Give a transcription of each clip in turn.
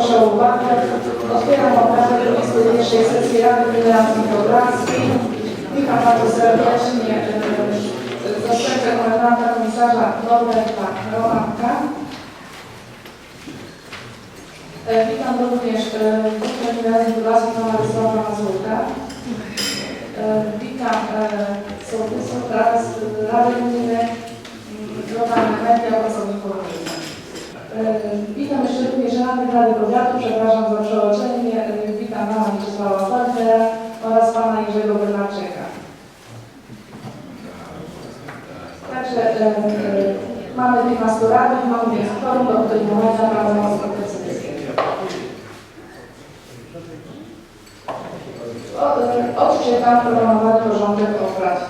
proszę o uwagę. Otwieram obrady 21 sesji Rady Radnej Podlaskiej. Witam bardzo serdecznie e, zastępcę komendanta komisarza Norberta Romanka. E, Witam również e, wójta Gminy Radnej Podlaskiej pana Rysława Mazurka. Witam sołtysów oraz Rady Gminy, lokalne media, pracowników gminy. Witam jeszcze również radnych Rady Powiatu, przepraszam za przeoczenie. Witam pana Mieczysława Waltera oraz pana Jerzego Bernarczyka. Także mamy 15 radnych, mamy więc forum, do decyzję. O- e, Odczytam planowany porządek obrad.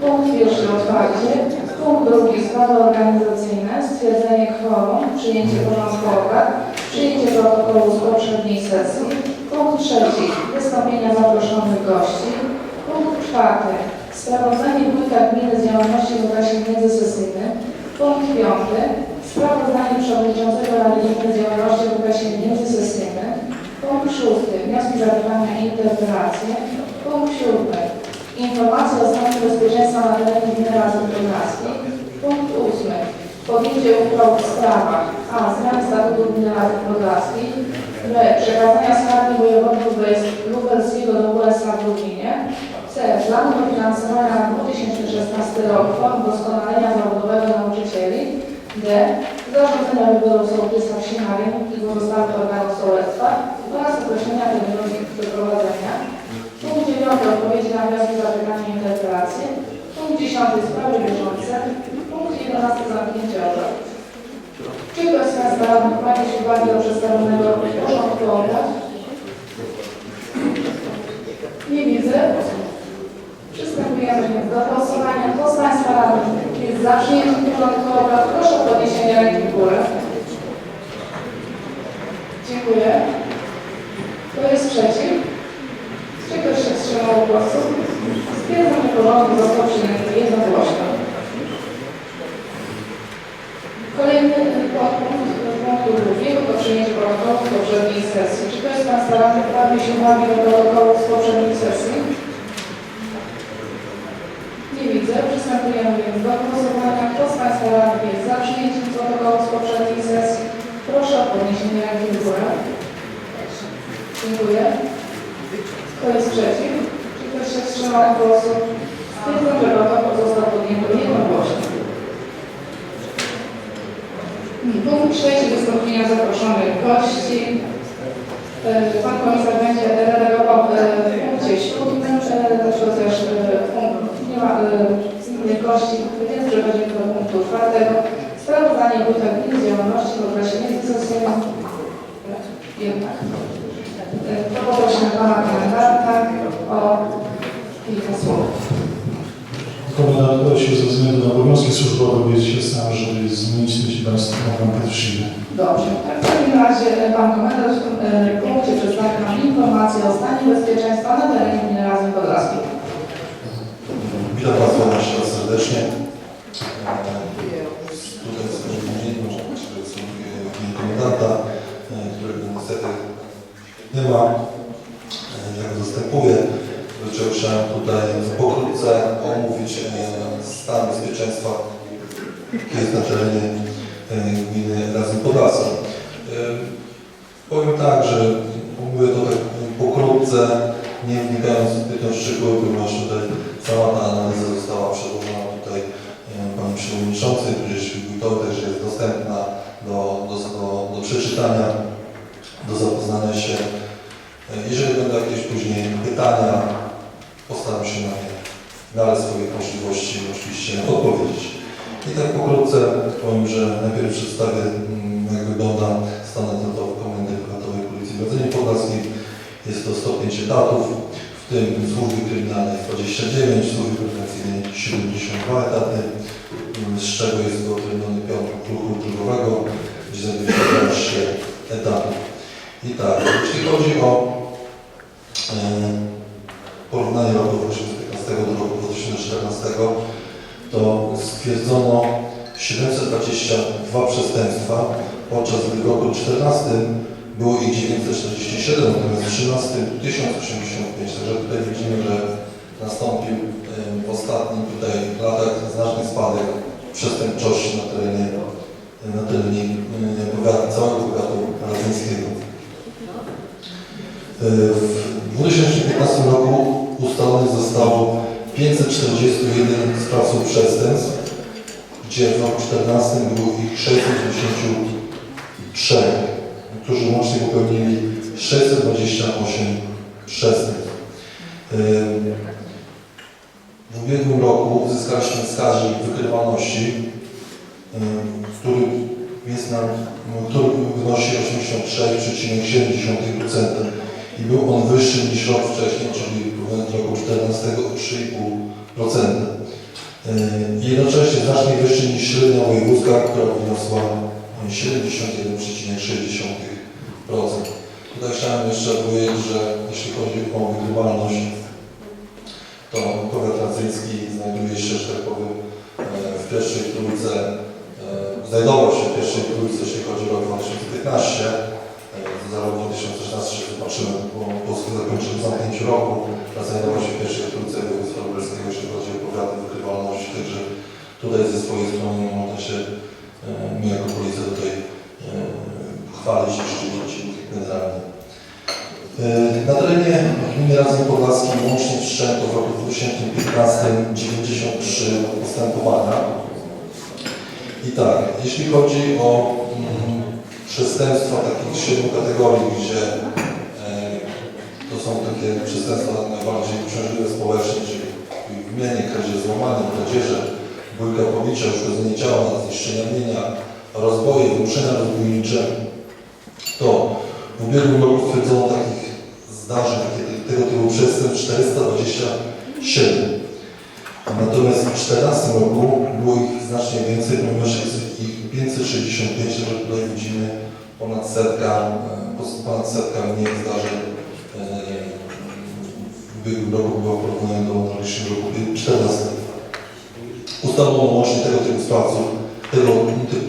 Punkt pierwszy otwarcie. Punkt drugi sprawy organizacyjne, stwierdzenie kworum, przyjęcie porządku obrad, przyjęcie protokołu z poprzedniej sesji. Punkt trzeci wystąpienia zaproszonych gości. Punkt czwarty sprawozdanie wójta gminy z działalności w okresie międzysesyjnym. Punkt piąty sprawozdanie przewodniczącego Rady Gminy z działalności w okresie międzysesyjnym. Punkt szósty wnioski, zapytania i interpelacje. Punkt siódmy Informacje o stanie bezpieczeństwa na terenie gminy Razem Podlaskiej. Punkt ósmy. Podjęcie uchwał w sprawach A. Zmiany statutu gminy Razem Podlaskiej. B. Przekazania skargi lubels- lubelskiego do WSA w Lublinie. C. Planu dofinansowania na 2016 rok form doskonalenia zawodowego nauczycieli. D. Zarządzenia wyboru sołtysa w Siemarie i pozostałych organów sołectwa oraz określenia terminu ich przeprowadzenia. Punkt 9. Odpowiedzi na wnioski, zapytania i interpelacje. Punkt 10. Sprawy bieżące. Punkt 11. Zamknięcie obrad. Czy ktoś z radnych ma jakieś uwagi do przedstawionego porządku obrad? Nie widzę. Przystępujemy do głosowania. Kto z Państwa radnych jest za przyjęciem porządku obrad? Proszę o podniesienie ręki w górę. Dziękuję. Kto jest przeciw? Czy ktoś się wstrzymał od głosu? Stwierdzam, że porządek został przyjęty jednogłośnie. Kolejny e, punkt punktu drugiego to przyjęcie protokołu z poprzedniej sesji. Czy ktoś z Państwa radnych prawie się uwagi do protokołu z poprzedniej sesji? Nie widzę. Przystępujemy więc do głosowania. Kto z Państwa radnych jest za przyjęciem protokołu z poprzedniej sesji? Proszę o podniesienie ręki w górę. Dziękuję. Kto jest przeciw? Czy ktoś się wstrzymał od głosu? Stwierdzam, że protokół został podjęty jednogłośnie. Punkt trzeci wystąpienia zaproszonych gości. E, Pan komisarz będzie redagował e, w punkcie siódmym, e, e, punkt, nie ma e, innych gości, więc przechodzimy do punktu czwartego. Sprawozdanie z działalności w okresie międzysesyjnym. Jednak. E, To poprosimy Pana Komendanta o kilka słów. Komendant prosił ze względu na obowiązki służbowe być się sam, żeby zmienić Państwo program pierwszy. Dobrze. Tak, W takim razie e, Pan Komendant w tym e, punkcie przedstawi nam informację o stanie bezpieczeństwa na terenie gminy Razem Podlaskiej. Witam Państwa jeszcze raz serdecznie. E, Tutaj są wymienieni, można powiedzieć, że są wymienieni komendanta, e, którego niestety nie ma. E, Jak zastępuję, chciałem tutaj pokrótce omówić e, stan bezpieczeństwa, jaki jest na terenie e, gminy Razem Podlaskiej. E, Powiem tak, że mówię to tak pokrótce, nie wnikając zbytnio w szczegóły, ponieważ tutaj cała ta analiza została przedłożona tutaj Panu Przewodniczącej, tudzież wójtowi, także jest dostępna do, do, do, do przeczytania, do zapoznania się. Jeżeli będą jakieś później pytania, postaram się na nie w miarę swoich możliwości oczywiście odpowiedzieć. I tak pokrótce powiem, że najpierw przedstawię mm, jak wygląda stan etatowy Komendy Powiatowej Policji w Radzynie Podlaskiej. Jest to 105 etatów, w tym w służbie kryminalnej 29, w służbie prewencyjnej 72 etaty, mm, z czego jest wyodrębniony piątek ruchu drogowego, gdzie znajduje się 12 etatów. I tak, jeśli chodzi o e, porównanie roku 2015 do roku 2014, to stwierdzono 722 przestępstwa, podczas gdy w roku 2014 było ich 947, natomiast w 13 1085. Także tutaj widzimy, że nastąpił w ostatnich tutaj latach znaczny spadek przestępczości na terenie, na terenie powiatu, całego powiatu radzyńskiego. E, W 2015 roku ustalonych zostało 541 sprawców przestępstw, gdzie w roku 2014 było ich 693, którzy łącznie popełnili 628 przestępstw. W ubiegłym roku uzyskaliśmy wskaźnik wykrywalności, który jest nam, który wynosi 83,7% i był on wyższy niż rok wcześniej, czyli w roku 14 o 3,5%. Yy, Jednocześnie znacznie wyższy niż średnia wojewódzka, która wyniosła 71,6%. Tutaj chciałem jeszcze powiedzieć, że jeśli chodzi o wykrywalność, to powiat radzyński znajduje się, że tak powiem, e, w pierwszej trójce, e, znajdował się w pierwszej trójce, jeśli chodzi o rok 2015, e, za rok 2016 się zobaczyłem po polskim zakończeniu zamknięciu roku, a znajdował się w pierwszej trójce województwa lubelskiego, jeśli chodzi o powiaty wykrywalności, także tutaj ze swojej strony można się e, my jako policja tutaj e, chwalić i szczycić generalnie. Na terenie gminy Radzeń Podlaskiej łącznie wszczęto w roku 2015 93 postępowania. I tak, jeśli chodzi o mm, przestępstwa takich siedmiu kategorii, gdzie e, to są takie przestępstwa najbardziej uciążliwe społecznie, czyli gmienie, kradzież, złamanie, kradzieże, bójka pobicia, uszkodzenie ciała, zniszczenia mienia, rozboje, wymuszenia rozbójnicze, to w ubiegłym roku stwierdzono takich zdarzeń, takie, tego typu przestępstw 427. Natomiast w 2014 roku było ich znacznie więcej, ponieważ jest ich 565, że tutaj widzimy ponad setka, e, ponad setka mniej zdarzeń e, w ubiegłym roku było w porównaniu do analogicznego roku 2014. Ustalono łącznie tego typu sprawców, tego typu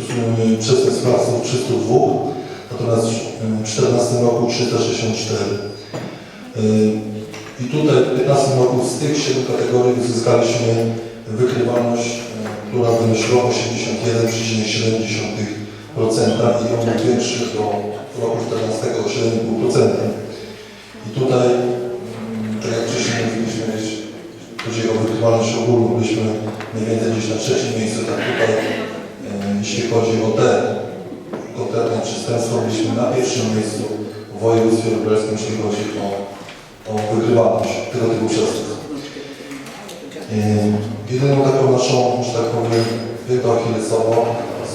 przestępstw sprawców 302, natomiast w 2014 roku 364. I tutaj w 2015 roku z tych 7 kategorii uzyskaliśmy wykrywalność, która wynosiła 81,7% i on był większy do roku 2014 o 7,5%. I tutaj, mm, tak jak wcześniej mówiliśmy, jeśli chodzi o wykrywalność ogólną, byliśmy mniej więcej gdzieś na trzecim miejscu, tak tutaj, y, jeśli chodzi o te konkretne przestępstwo, byliśmy na pierwszym miejscu w województwie lubelskim, jeśli chodzi o, o wykrywalność tego typu przestępstw. Jedyną taką naszą, że tak powiem, wielką achillesową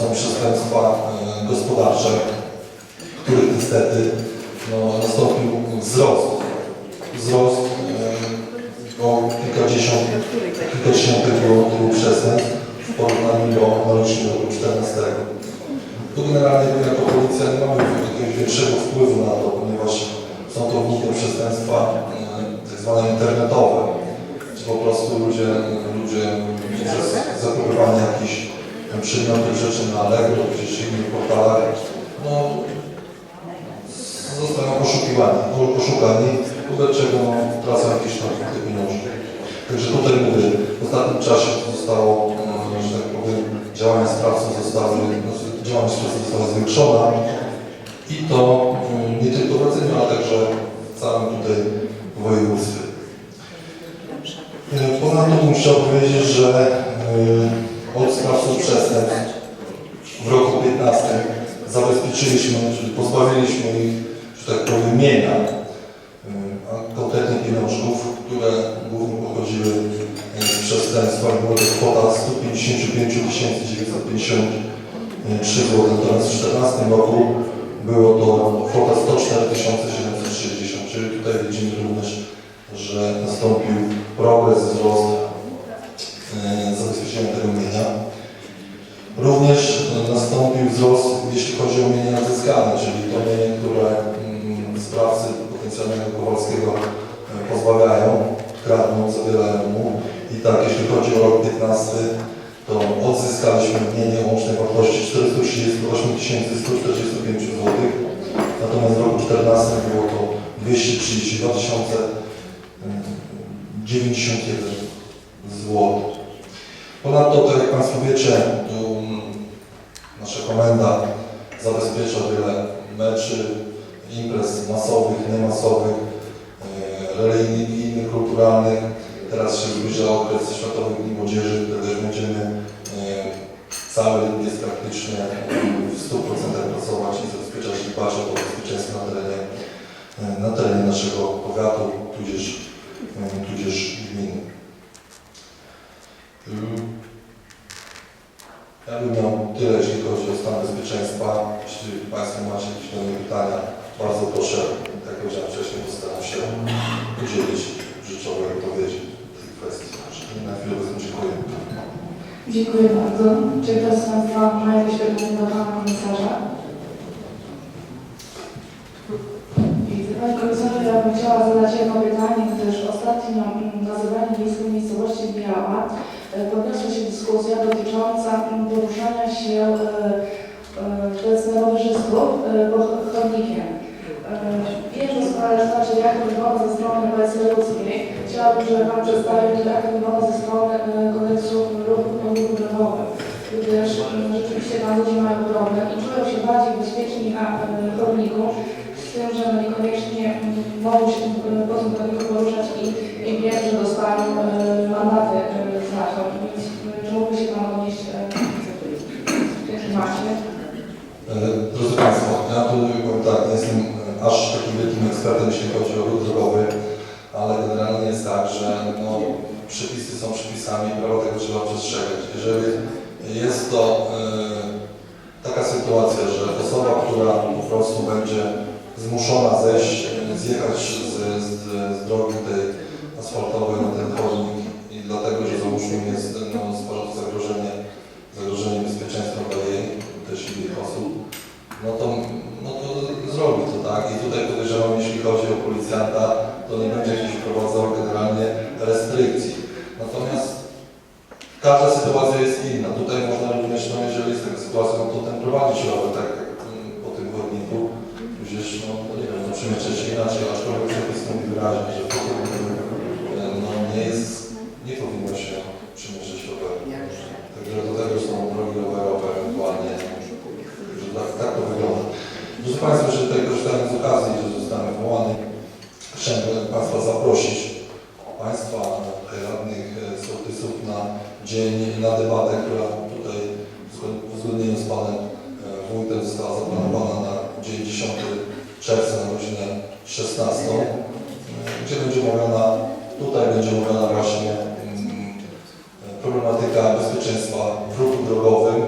są przestępstwa yy, gospodarcze, których niestety no, nastąpił wzrost. Wzrost o kilkadziesiąt, kilkadziesiąt tego typu przestępstw w porównaniu do analogicznego roku 14. Tu generalnie jako policja nie mamy jakiegoś większego wpływu na to, ponieważ są to głównie przestępstwa e, tak zwane internetowe, gdzie po prostu ludzie, ludzie przez zakupywanie jakichś przedmiotów, rzeczy na Allegro, gdzieś innych portalach, no, zostają poszukiwani, poszukani, wobec czego tracą jakieś tam te pieniążki. Także tutaj mówię, w ostatnim czasie zostało, e, że tak powiem, działania sprawców zostały, znaczy działalność sprawców została zwiększona i to nie tylko w Radzyniu, ale także w całym tutaj województwie. Y, Ponadto chciał powiedzieć, że y, od sprawców przestępstw w roku 15 zabezpieczyliśmy, czyli pozbawiliśmy ich, że tak powiem, mienia, y, a konkretnie pieniążków, które głównie pochodziły z przestępstwa. Była to kwota 155 950 3 zł, natomiast w 2014 roku było to kwota 104 760, czyli tutaj widzimy również, że nastąpił progres, wzrost e, zabezpieczenia tego mienia. Również nastąpił wzrost, jeśli chodzi o mienie odzyskane, czyli to mienie, które mm, sprawcy potencjalnego Kowalskiego e, pozbawiają, kradną, zabierają mu. I tak, jeśli chodzi o rok 15, to odzyskaliśmy mienie łącznej wartości 438 145 zł. Natomiast w roku 2014 było to 232 tysiące mm, 91 zł. Ponadto, tak jak Państwo wiecie, mm, nasza komenda zabezpiecza wiele meczy, imprez masowych, niemasowych, e, religijnych kulturalnych. Teraz się zbliża okres Światowych Dni Młodzieży, które też będziemy cały lipiec praktycznie e, w 100% pracować i zabezpieczać i dbać o bezpieczeństwo na terenie, e, na terenie naszego powiatu, tudzież, e, tudzież gminy. Mm. Ja bym miał tyle, jeśli chodzi o stan bezpieczeństwa. Jeśli Państwo macie jakieś do mnie pytania, bardzo proszę, jak powiedziałem wcześniej, postaram się udzielić życzowej odpowiedzi w tej kwestii. Na chwilę dziękuję. Dziękuję bardzo. Czy ktoś z Państwa ma jakieś pytanie do Pana Komisarza? Widzę. Panie Komisarzu, ja bym chciała zadać jedno pytanie, gdyż ostatnio na zebraniu wiejskiej miejscowości Biała e, podniosła się dyskusja dotycząca poruszania się e, e, powiedzmy rowerzystów e, po chodnikiem. E, Wiem, że sprawa znaczy, jak wygląda ze strony powiedzmy ludzkiej. Chciałabym, żeby Pan przedstawił, jak wygląda ze strony e, kodeksu ruchu o ruchu drogowym. Gdyż mm, rzeczywiście tam ludzie mają problem i czują się bardziej bezpieczni na e, chodniku, z tym, że niekoniecznie mm, mogą się e, po tym chodniku poruszać i, i wiem, że dostają e, mandaty e, za to. Więc e, czy mógłby się Pan odnieść e, w tym temacie? E, Drodzy Państwo, ja tu powiem tak, nie jestem e, aż takim wielkim ekspertem, jeśli chodzi o ruch drogowy, ale generalnie jest tak, że no, przepisy są przepisami, prawo tego trzeba przestrzegać. Jeżeli jest to e, taka sytuacja, że która po prostu będzie zmuszona zejść, zjechać z, z, z drogi tej asfaltowej na ten chodnik i dlatego, że załóżmy jest no, sporo to zagrożenie, zagrożenie bezpieczeństwa dla jej, też innych osób, no to, no to zrobi to, tak? I tutaj podejrzewam, jeśli chodzi o policjanta, to nie będzie jakiś wprowadzał generalnie restrykcji. Natomiast każda sytuacja jest inna. Tutaj można również, no jeżeli jest taka sytuacja, no to ten prowadzić rower, tak jak mm, po tym chodniku, gdzieś, no, no nie wiem, no przemyśleć się inaczej, aczkolwiek przepis mówi wyraźnie, że po tym e, no, nie jest, nie powinno się przemyśleć roweru. Także do tego są drogi rowerowe ewentualnie, że tak, tak to wygląda. Proszę Państwa, że tutaj korzystając z okazji, że zostanę wołany, chciałbym Państwa zaprosić, Państwa, radnych e, sołtysów na dzień, na debatę, która tutaj w uzgodnieniu z Panem e, Wójtem została zaplanowana na dzień 10 czerwca na godzinę 16, e, gdzie będzie omawiana, tutaj będzie omawiana właśnie mm, problematyka bezpieczeństwa w ruchu drogowym.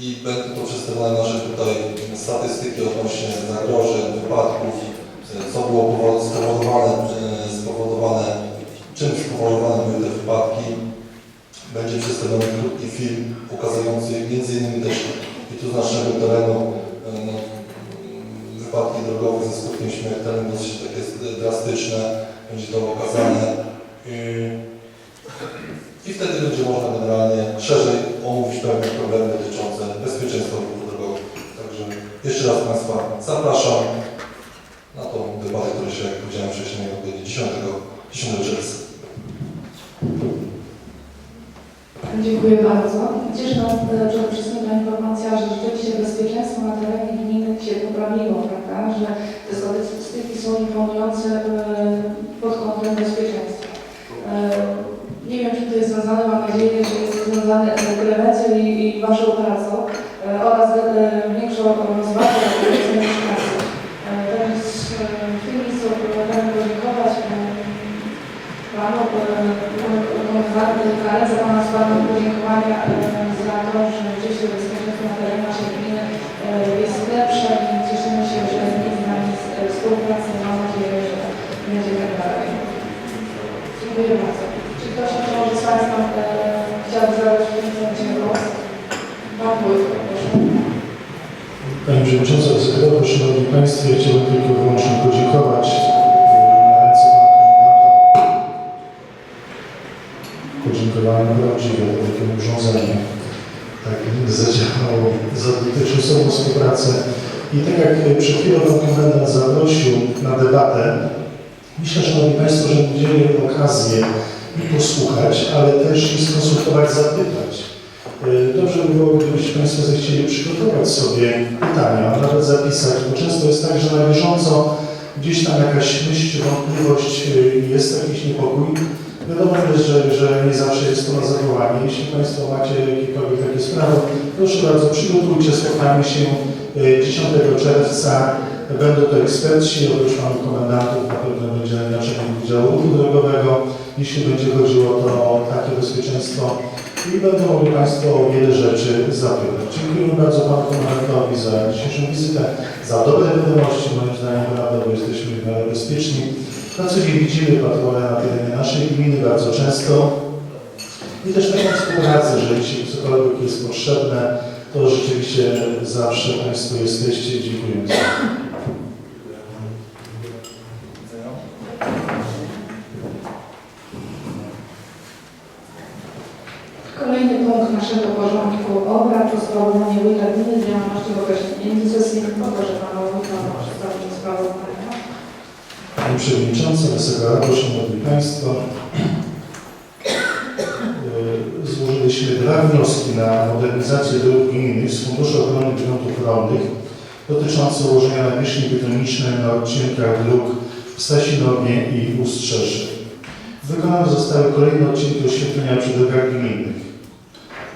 I będą to przedstawione nasze tutaj statystyki odnośnie zagrożeń, wypadków, co było powo- spowodowane, spowodowane, czym spowodowane były te wypadki. Będzie przedstawiony krótki film pokazujący między innymi też i tu z naszego terenu e, no, wypadki drogowe ze skutkiem śmiertelnym dosyć takie drastyczne. Będzie to pokazane. I- wtedy będzie można generalnie szerzej omówić pewne problemy dotyczące bezpieczeństwa ruchu drogowego. Także jeszcze raz Państwa zapraszam na tą debatę, która się, jak powiedziałem wcześniej, odbędzie 10, 10 czerwca. Dziękuję bardzo. Cieszy nas e, przede wszystkim ta informacja, że rzeczywiście bezpieczeństwo na terenie gminy się poprawiło, prawda? Że te statystyki są imponujące e, pod kątem bezpieczeństwa. E, Nie wiem, czy to jest związane, mam nadzieję, że jest to związane z prewencją i, i Waszą pracą e, oraz e, większą edukacji mieszkańców. E, e, w tym miejscu pragnę podziękować e, Panu ale za Pana sławne e, za to, że rzeczywiście bezpieczeństwo na terenie naszej gminy e, jest lepsze i cieszymy się, że między nami e, mam nadzieję, że będzie tak dalej. Dziękuję bardzo. Czy ktoś może z Państwa e, chciałby zabrać w tym momencie głos? Pan Wójt, proszę. Pani Przewodnicząca, Szanowni Państwo, ja chciałbym tylko dotychczasową współpracę I tak jak przed chwilą Pan Komendant zaprosił na debatę, myślę, Szanowni Państwo, że mieli okazję i posłuchać, ale też i skonsultować, zapytać. Y, Dobrze by było, gdybyście Państwo zechcieli przygotować sobie pytania, a nawet zapisać, bo często jest tak, że na bieżąco gdzieś tam jakaś myśl wątpliwość, y, jest jakiś niepokój. Wiadomo jest, że, że nie zawsze jest to na zawołanie. Jeśli Państwo macie jakiekolwiek takie sprawy, proszę bardzo, przygotujcie, spotkamy się y, 10 czerwca. Będą to eksperci, oprócz Panów Komendantów, na pewno będzie naczelnik Wydziału Ruchu Drogowego, jeśli będzie chodziło to o takie bezpieczeństwo i będą mogli Państwo o wiele rzeczy zapytać. Dziękuję bardzo Panu Komendantowi za dzisiejszą wizytę, za dobre wiadomości, moim zdaniem prawda, bo jesteśmy bezpieczni. Na co dzień widzimy patrole na terenie naszej gminy bardzo często i też taką współpracę, że jeśli cokolwiek jest potrzebne, to rzeczywiście zawsze Państwo jesteście. Dziękuję. Kolejny punkt naszego porządku obrad to sprawozdanie wójta gminy z działalności w okresie międzysesyjnym. Poproszę Pana Wójta o przedstawienie sprawozdania. Pani Przewodnicząca, Wysoka Rado, Szanowni Państwo. Yy, Złożyliśmy dwa wnioski na modernizację dróg gminnych z Funduszu Ochrony Gruntów Rolnych dotyczące ułożenia nawierzchni betonicznej na odcinkach dróg w Stasinowie i Ustrzeszy. Wykonane zostały kolejne odcinki oświetlenia przy drogach gminnych.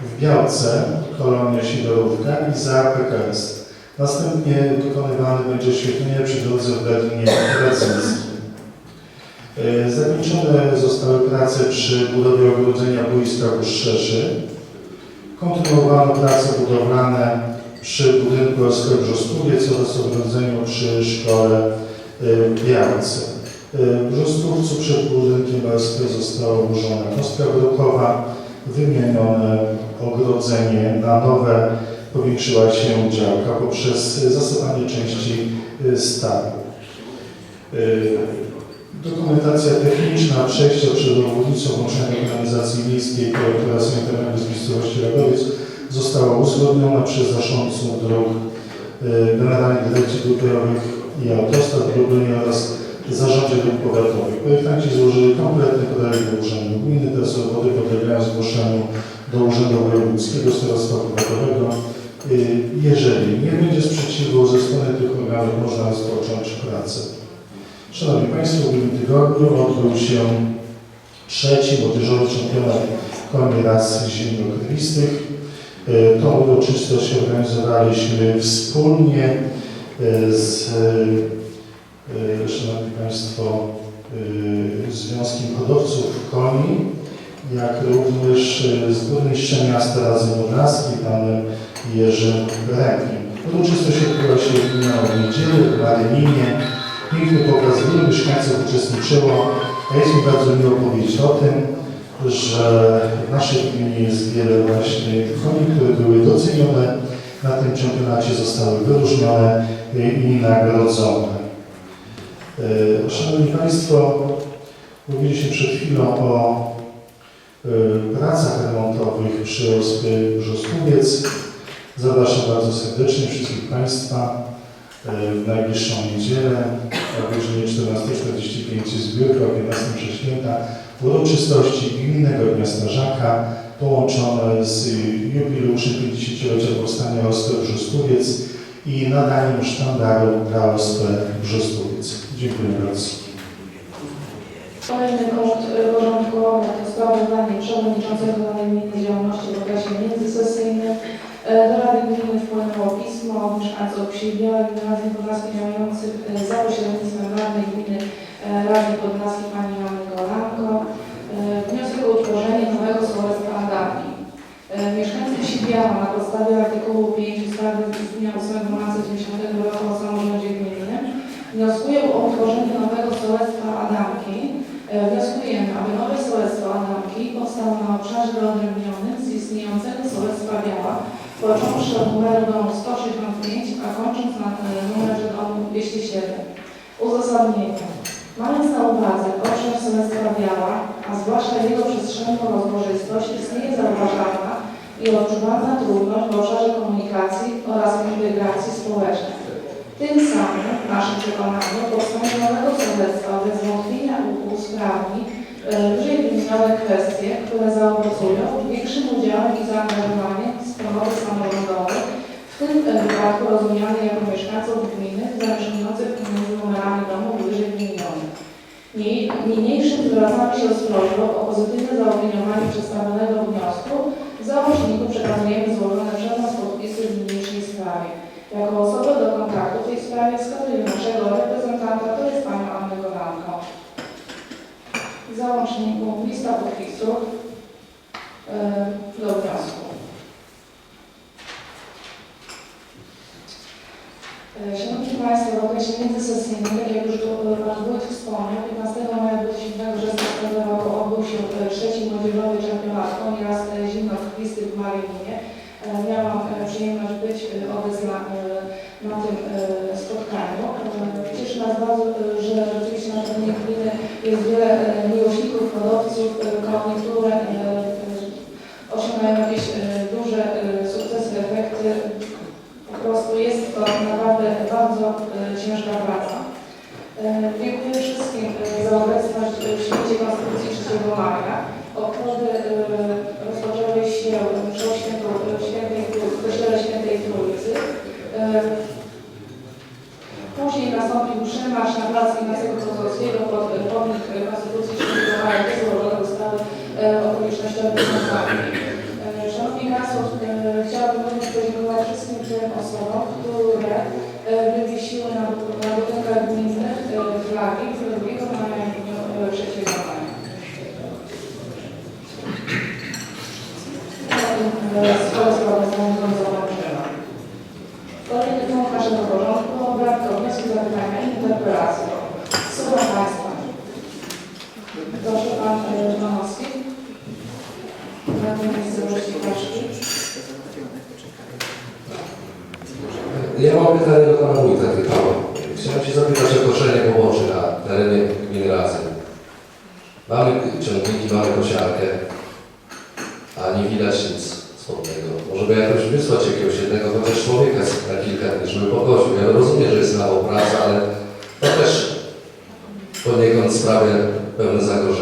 W Białce, kolonia Sidorówka i za PKS. Następnie wykonywane będzie oświetlenie przy drodze w Berlinie Radzyńskim. E, Zakończone zostały prace przy budowie ogrodzenia boiska w Ustrzeszy. Kontynuowano prace budowlane przy budynku OSP Brzostkowiec oraz ogrodzeniu przy szkole e, Białce. E, W Brzostówcu przed budynkiem OSP została ułożona kostka brukowa, wymienione ogrodzenie na nowe, powiększyła się działka poprzez zasypanie części. Y, Dokumentacja techniczna przejścia przed obwodnicą włączenia kanalizacji miejskiej kolektora sanitarnego z miejscowości Radowiec została uzgodniona przez zarządców dróg y, Generalnej Dyrekcji Dróg i Autostrad w oraz Zarządzie Dróg Powiatowych. Projektanci złożyli kompletny projekt do Urzędu Gminy. Te wody podlegają zgłoszeniu do Urzędu Wojewódzkiego Starostwa Powiatowego. Y, Jeżeli nie będzie sprzeciwu ze strony tych organów, można rozpocząć pracę. Szanowni Państwo, w ubiegłym tygodniu odbył się trzeci młodzieżowy czempionat koni ras zimnokrwistych. Y, Tą uroczystość organizowaliśmy wspólnie y, z, y, Szanowni Państwo, Związkiem Hodowców Koni, jak również z burmistrzem miasta Razy Podlaski, panem Jerzym Rękiem. Uroczystość odbyła się w niedzielę w Maryninie. Piękny pokaz, wielu mieszkańców uczestniczyło. A jest mi bardzo miło powiedzieć o tym, że w naszej gminie jest wiele właśnie koni, które były docenione na tym czempionacie, zostały wyróżnione i nagrodzone. Y, Szanowni Państwo, mówiliśmy przed chwilą o y, pracach remontowych przy ospie Brzoskuwiec. Zapraszam bardzo serdecznie wszystkich Państwa w najbliższą niedzielę o godzinie 14.45 zbiórka, o 15 prześwięta uroczystości gminnego dnia strażaka połączone z jubileuszem 50-lecia powstania OSP Brzostowiec i nadaniem sztandaru dla OSP Brzostowiec. Dziękuję bardzo. Kolejny punkt y, porządku obrad to sprawozdanie przewodniczącego Rady Gminy działalności w okresie międzysesyjnym. E, Do Rady Gminy wpłynęło pismo mieszkańców wsi Białej Gimnazjum Podlaskiej działających za pośrednictwem Radnej Gminy Rady Podlaskiej Pani Joanny Golanko. E, Wniosek o utworzenie nowego sołectwa Adami. E, Mieszkańcy wsi Biała na podstawie artykułu 5 ustawy z dnia 8 marca 90 roku o samorządzie gminnym wnioskują o utworzenie nowego sołectwa Adamki. Wnioskujemy, aby nowe sołectwo Adamki powstało na obszarze wyodrębnionym z istniejącego sołectwa Biała, począwszy od numeru domu 165, a kończąc na e, numerze domu 207. Uzasadnienie. Mając na uwadze obszar sołectwa Biała, a zwłaszcza jego przestrzenną rozłożystość, istnieje zauważalna i odczuwalna trudność w obszarze komunikacji oraz integracji społecznej. Tym samym, w naszym przekonaniu, powstanie nowego sołectwa bez wątpienia usprawni e, wyżej wymienione kwestie, które zaowocują większym udziałem i zaangażowaniem wspólnoty w tym e, wypadku rozumianej jako mieszkańców gminy zamieszkujących pomiędzy numerami domów wyżej wymienionych. Nie- Niniejszym zwracamy się z prośbą o pozytywne zaopiniowanie przedstawionego wniosku. Załączniku przekazujemy złożone przez nas podpisy w niniejszej sprawie. Jako osobę do kontaktu w tej sprawie wskazuję naszego reprezentanta, to jest Panią Annę Goranko. W załączniku lista podpisów yy, do wniosku. E, Szanowni Państwo, w okresie międzysesyjnym, tak jak już tu e, Pan Wójt wspomniał, 15 maja 2000 września roku odbył się e, trzeci młodzieżowy czempionat Oniraz Zimnokrwisty w Marinie. E, Miałam e, przyjemność być e, obecna e, na tym e, spotkaniu. E, Cieszy nas bardzo, e, że rzeczywiście na terenie gminy jest wiele e, miłośników, hodowców e, koni, które e, e, osiągają jakieś e, duże e, sukcesy, efekty. Po prostu jest to naprawdę bardzo e, ciężka praca. E, Dziękuję wszystkim e, za obecność w świecie Konstytucji 3 maja. Obchody e, rozpoczęły się przed świętą, w świętej, w Kościele Świętej Trójcy. E, Później nastąpił przemarsz na plac Ignacego Kozłowskiego pod e, pomnik e, Konstytucji 3 maja, gdzie złożono ustawy e, okolicznościowe związane. E, Szanowni Państwo, e, chciałabym również podziękować wszystkim tym osobom, które e, wywiesiły na, na budynkach gminnych e, flagi 2 maja i dniu e, 3 maja. E, Swoje sprawozdanie bym zakończyła. Kolejny punkt naszego porządku obrad to wnioski, zapytania i interpelacje. Słucham Państwa. Proszę Pan Manowski. Ja mam pytanie do Pana Wójta tylko. Chciałem się zapytać o koszenie poboczy na terenie gminy Razem. Mamy ciągniki, mamy kosiarkę, a nie widać nic spodnego. Może by jakoś wysłać jakiegoś jednego chociaż człowieka na kilka dni, żeby pokosił. Ja rozumiem, że jest mało pracy, ale to też poniekąd sprawia pewne zagrożenie.